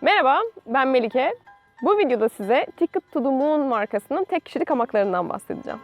Merhaba, ben Melike. Bu videoda size Ticket to the Moon markasının tek kişilik hamaklarından bahsedeceğim.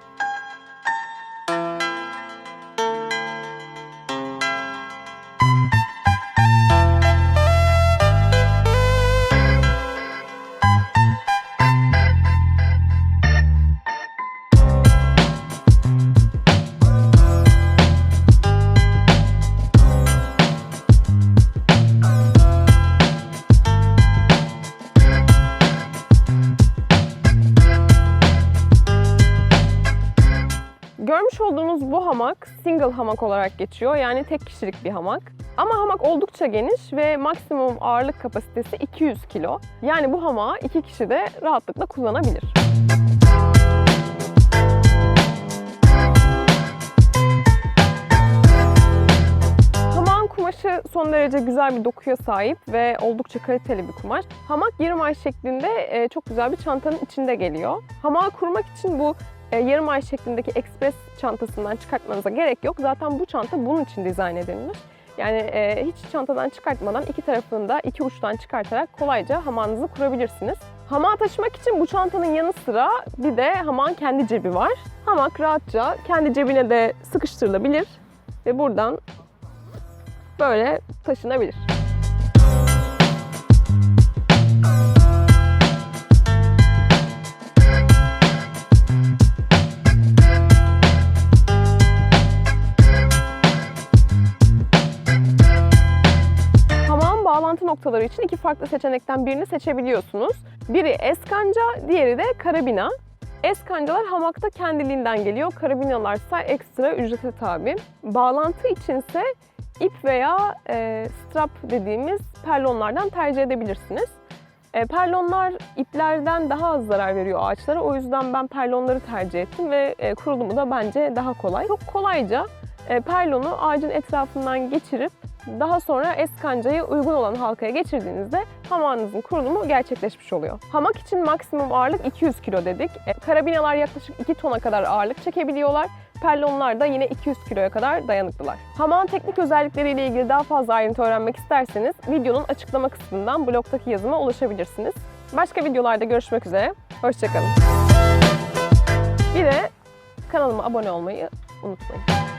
Görmüş olduğunuz bu hamak single hamak olarak geçiyor. Yani tek kişilik bir hamak. Ama hamak oldukça geniş ve maksimum ağırlık kapasitesi 200 kilo. Yani bu hamağı iki kişi de rahatlıkla kullanabilir. Kumaşı son derece güzel bir dokuya sahip ve oldukça kaliteli bir kumaş. Hamak yarım ay şeklinde e, çok güzel bir çantanın içinde geliyor. Hamağı kurmak için bu yarım ay şeklindeki ekspres çantasından çıkartmanıza gerek yok. Zaten bu çanta bunun için dizayn edilmiş. Yani e, hiç çantadan çıkartmadan iki tarafını da iki uçtan çıkartarak kolayca hamağınızı kurabilirsiniz. Hamağı taşımak için bu çantanın yanı sıra bir de hamağın kendi cebi var. Hamak rahatça kendi cebine de sıkıştırılabilir ve buradan böyle taşınabilir. Bağlantı noktaları için iki farklı seçenekten birini seçebiliyorsunuz. Biri eskanca, diğeri de karabina. Eskancalar hamakta kendiliğinden geliyor, karabinalarsa ekstra ücrete tabi. Bağlantı içinse ip veya e, strap dediğimiz perlonlardan tercih edebilirsiniz. E, perlonlar iplerden daha az zarar veriyor ağaçlara. O yüzden ben perlonları tercih ettim ve e, kurulumu da bence daha kolay. Çok kolayca e, perlonu ağacın etrafından geçirip daha sonra eskancayı uygun olan halkaya geçirdiğinizde hamağınızın kurulumu gerçekleşmiş oluyor. Hamak için maksimum ağırlık 200 kilo dedik. E, karabinalar yaklaşık 2 tona kadar ağırlık çekebiliyorlar. Perlonlar da yine 200 kiloya kadar dayanıklılar. Hamağın teknik özellikleriyle ilgili daha fazla ayrıntı öğrenmek isterseniz videonun açıklama kısmından blogdaki yazıma ulaşabilirsiniz. Başka videolarda görüşmek üzere. Hoşçakalın. Bir de kanalıma abone olmayı unutmayın.